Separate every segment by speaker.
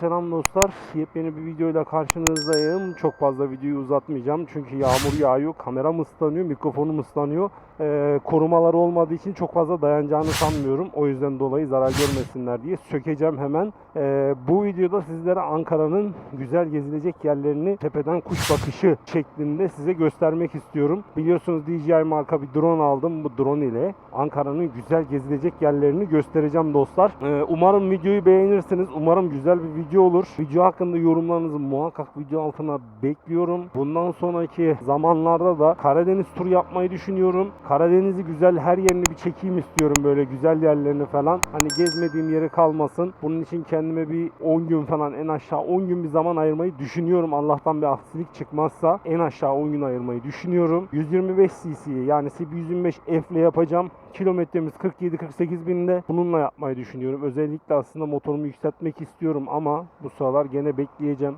Speaker 1: selam dostlar. Yepyeni bir videoyla karşınızdayım. Çok fazla videoyu uzatmayacağım. Çünkü yağmur yağıyor, kameram ıslanıyor, mikrofonum ıslanıyor. Ee, korumaları olmadığı için çok fazla dayanacağını sanmıyorum. O yüzden dolayı zarar görmesinler diye sökeceğim hemen. Ee, bu videoda sizlere Ankara'nın güzel gezilecek yerlerini tepeden kuş bakışı şeklinde size göstermek istiyorum. Biliyorsunuz DJI marka bir drone aldım. Bu drone ile Ankara'nın güzel gezilecek yerlerini göstereceğim dostlar. Ee, umarım videoyu beğenirsiniz. Umarım güzel bir video olur. Video hakkında yorumlarınızı muhakkak video altına bekliyorum. Bundan sonraki zamanlarda da Karadeniz turu yapmayı düşünüyorum. Karadeniz'i güzel her yerini bir çekeyim istiyorum böyle güzel yerlerini falan. Hani gezmediğim yeri kalmasın. Bunun için kendime bir 10 gün falan en aşağı 10 gün bir zaman ayırmayı düşünüyorum. Allah'tan bir aksilik çıkmazsa en aşağı 10 gün ayırmayı düşünüyorum. 125 cc yani CB125 F ile yapacağım. Kilometremiz 47-48 binde. Bununla yapmayı düşünüyorum. Özellikle aslında motorumu yükseltmek istiyorum ama bu sıralar gene bekleyeceğim.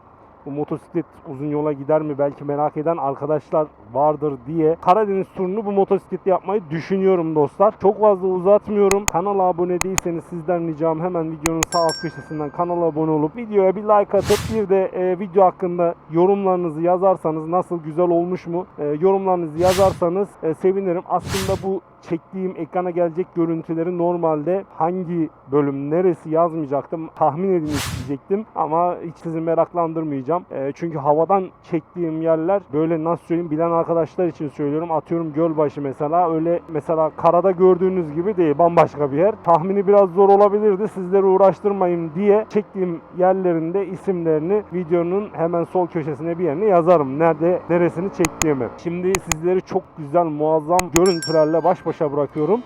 Speaker 1: Bu motosiklet uzun yola gider mi belki merak eden arkadaşlar vardır diye Karadeniz turunu bu motosikletle yapmayı düşünüyorum dostlar. Çok fazla uzatmıyorum. Kanala abone değilseniz sizden ricam hemen videonun sağ alt köşesinden kanala abone olup videoya bir like atıp bir de e, video hakkında yorumlarınızı yazarsanız nasıl güzel olmuş mu e, yorumlarınızı yazarsanız e, sevinirim. Aslında bu çektiğim ekrana gelecek görüntüleri normalde hangi bölüm neresi yazmayacaktım tahmin edin isteyecektim ama hiç sizi meraklandırmayacağım. E, çünkü havadan çektiğim yerler böyle nasıl söyleyeyim bilen arkadaşlar için söylüyorum. Atıyorum Gölbaşı mesela öyle mesela karada gördüğünüz gibi değil bambaşka bir yer. Tahmini biraz zor olabilirdi sizleri uğraştırmayayım diye çektiğim yerlerinde isimlerini videonun hemen sol köşesine bir yerine yazarım. Nerede neresini çektiğimi. Şimdi sizleri çok güzel muazzam görüntülerle baş başa bırakıyorum